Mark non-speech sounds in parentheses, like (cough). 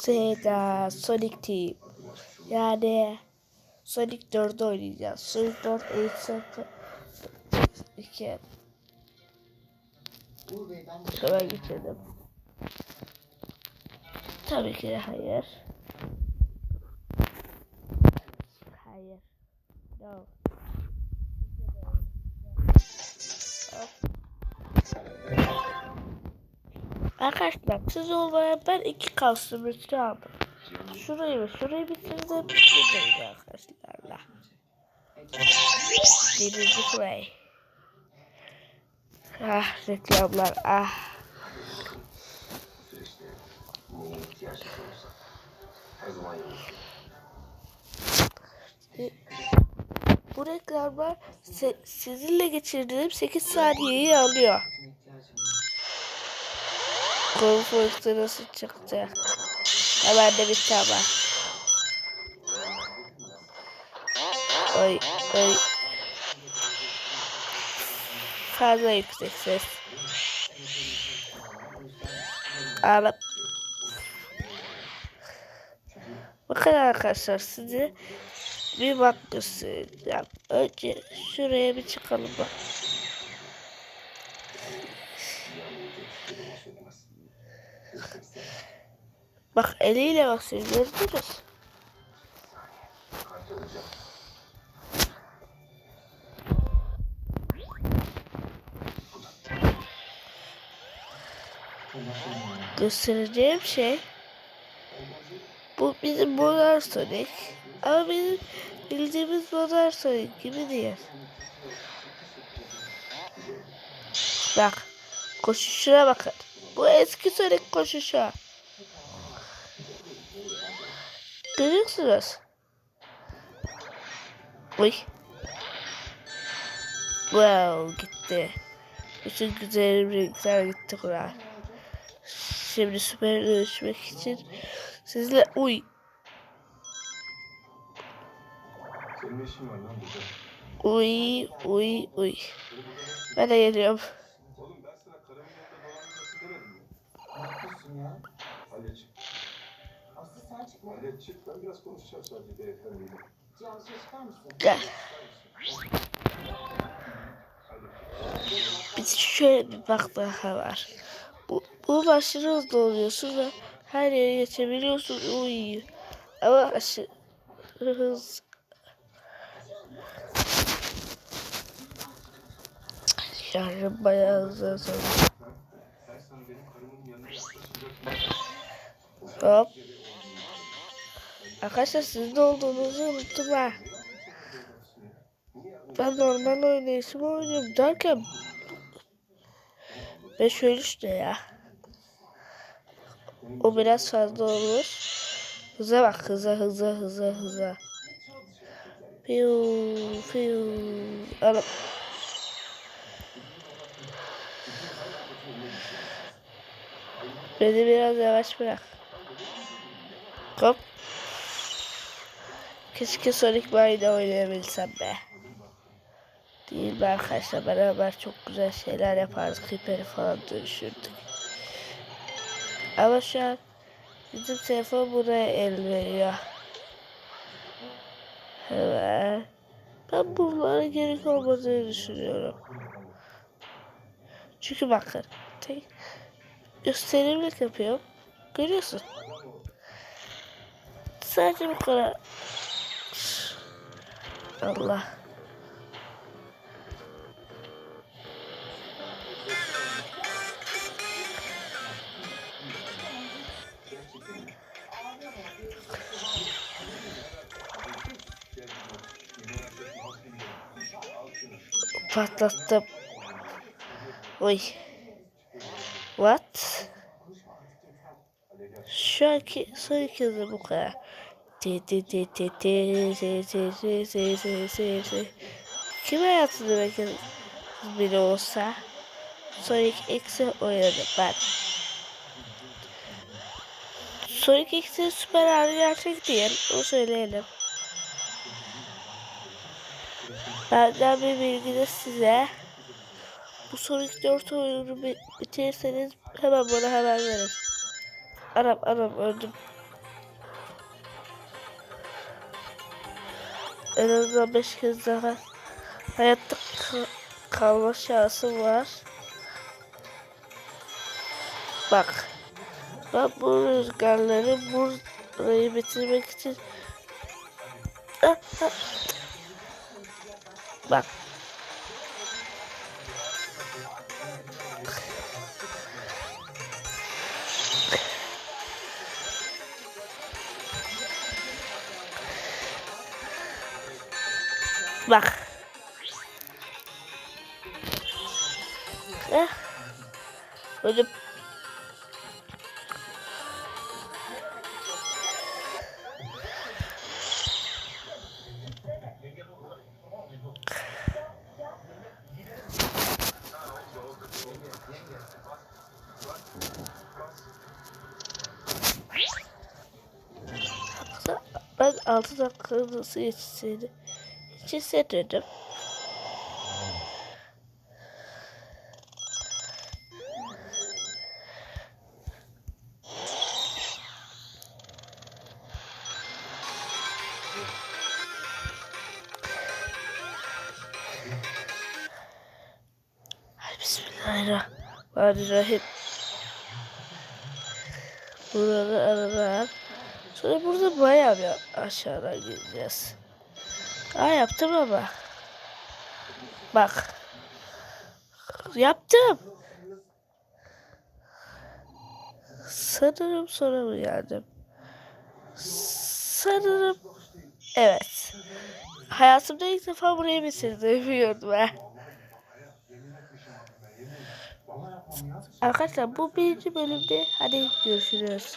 Sega Sonic Team. Yani Sonic 4'ü oynayacağız. Sonic 4 Ace 2. Hemen geçelim. Tabii ki de hayır. Hayır. No. Arkadaşlar siz olmayan ben iki kastımızı aldım. Şurayı ve şurayı bitirdim. Buradayız arkadaşlarla. Birinci play. Ah reklamlar ah. Bu reklamlar sizinle geçirdiğim 8 saniyeyi alıyor. Konfortu nasıl çıktı? Hemen de bitti ama. Oy oy. Fazla yüksek ses. Alıp. Bakın arkadaşlar size bir bak. Önce şuraya bir çıkalım bak. Bak eliyle basıyor gördünüz. Göstereceğim şey bu bizim Modern Sonic ama bizim bildiğimiz Modern Sonic gibi değil. Bak koşuşuna bakın. Bu eski Sonic koşuşu. Görüyorsunuz. Uy. Wow gitti. Bütün güzel renkler gitti Kur'an. Şimdi süper dönüşmek için sizle uy. Senin işin var lan burada. Uy uy uy. Ben de geliyorum. Oğlum ben sana karameliyle dolanmayacaksın demedim mi? Ne yapıyorsun ya? Halledeceğim. Mısın? Gel. Bir şöyle bir bak daha var. Bu, bu aşırı hızlı oluyorsun ve her yere geçebiliyorsun. Uy. Ama aşırı hız. Şarjım bayağı hızlı hızlı. Hop. Arkadaşlar siz de olduğunuzu unuttum ha. Ben normal oynayışımı oynuyorum derken ve şöyle işte ya. O biraz fazla olur. Hıza bak hıza hıza hıza hıza. Fiu fiu. Alıp. Beni biraz yavaş bırak. Hop. Keşke Sonic Mine'de oynayabilsem be. Değil mi arkadaşlar? Beraber çok güzel şeyler yapardık. Hiper'i falan dönüşürdük. Ama şu an bizim telefon buraya el veriyor. Hemen. Ben bunlara gerek olmadığını düşünüyorum. Çünkü bakın. Tek gösterimlik yapıyorum. Görüyorsun. Sadece bu kadar. Allah. Patlattım. Oy. What? Şu anki son hızı bu kadar. Te te te te te se se se se se se se Kim hayatını bakın biri olsa Sonic X'i oynadı ben. Sonic X'in süper hali gerçek diye o söyleyelim. Benden bir bilgi de size. Bu Sonic 4 oyunu bitirseniz hemen bana haber verin. Anam anam öldüm. En azından 5 kez daha hayatta ka- kalma şansım var. Bak. Ben bu rüzgarları burayı bitirmek için Ah, ah. Bak. Bak. Eh. Böyle ben 6 dakika nasıl yetişseydi hiç hissetmedim. Bismillahirrahmanirrahim. Buraları aralar. Sonra burada bayağı bir aşağıdan gideceğiz. Aa yaptım ama. Bak. Yaptım. Sanırım sonra mı geldim? Sanırım. Evet. Hayatımda ilk defa burayı bitirdim (laughs) biliyordum ben. Arkadaşlar bu birinci bölümde hadi görüşürüz.